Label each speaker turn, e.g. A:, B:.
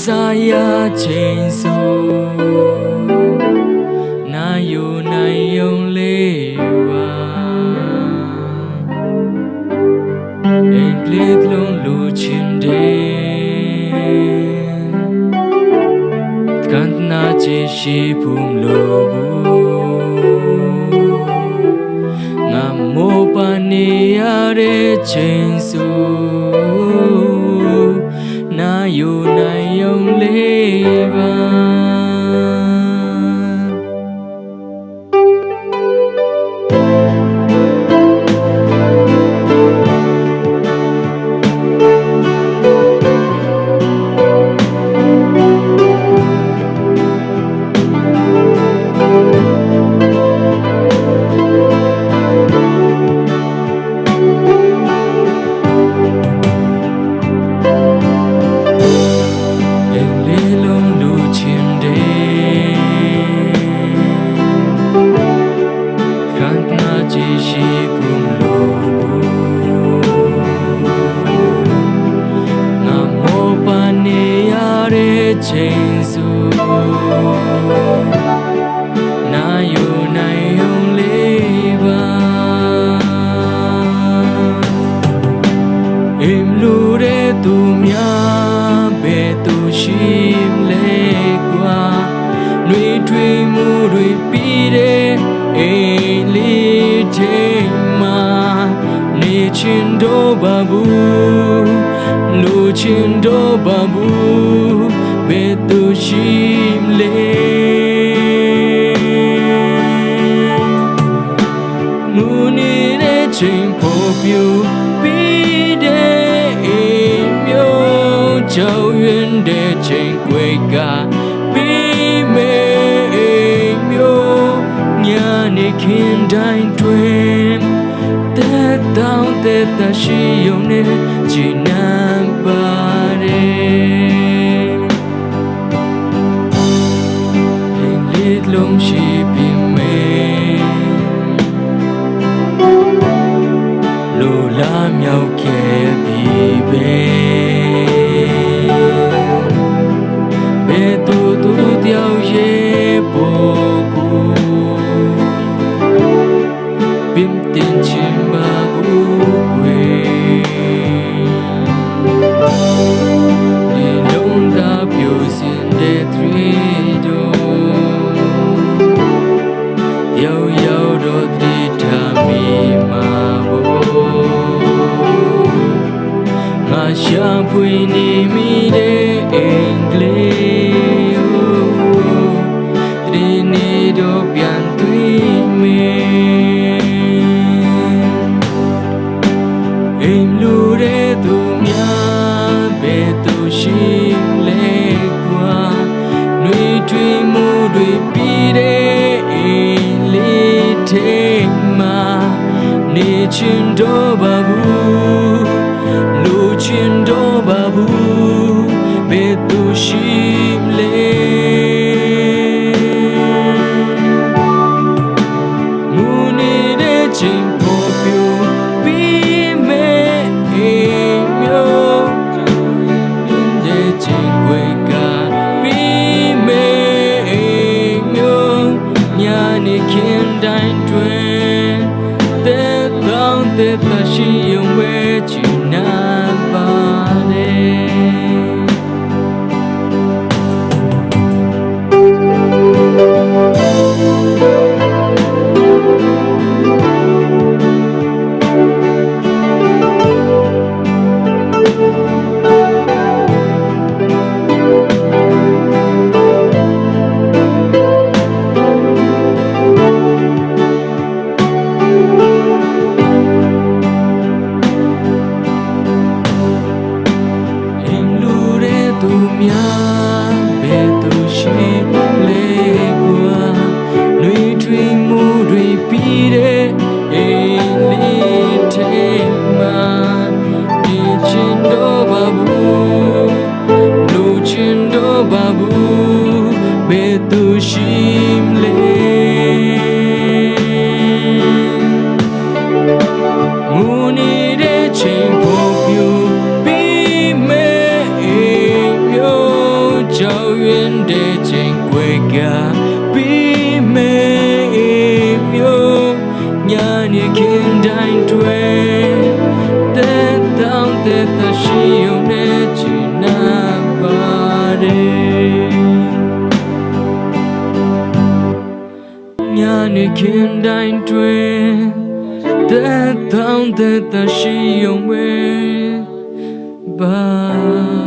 A: စားရချိန်ဆိုနာယုံနိုင်ယုံလေးပါအင်္ဂလိပ်လုံးလူချင်းတဲ့ကန်နာချီရှိဖို့မလို့ဘူးငါမောပါနေရတဲ့ချိန်ဆို မှုတွေပြီးတဲ့အိမ်လေးထဲမှာနေချင်တော့ပါဘူးလူချင်တော့ပါဘူးဘယ်သူရှိမလဲငူနေတဲ့ချိန်ဖို့ပြူပြီးတဲ့အိမ်မျိုးကြောင်ရင်တဲ့ချိန်ကွေကပြီး ခင်တိုင်းတွင်တဲ့တောင်းတဲ့တရှိယုံနေချီနံပါတယ်အင်္ဂလိပ်လုံးရှိပြီမေလူလာမြောက်ခဲ့ပြီပဲ ရှာဖွေနေမိတဲ့အင်္ဂလိပ်ဒီနေ့တော့ပြန်တွေ့မယ်အိမ်လူတဲ့သူများဘယ်သူရှိလဲကွာနှွေထွေးမှုတွေပြီးတဲ့အိမ်လေးထဲမှာနေချင်တော့ပါဘူး betushim le muni de chen popyu bi me pyo chao yuen de chen kwe ga bi me pyo nya ni kin dai twe te tang te ta ညာနေခင်တိုင်းတွေတဲ့တောင်းတဲ့သရှိုံပဲ Bye.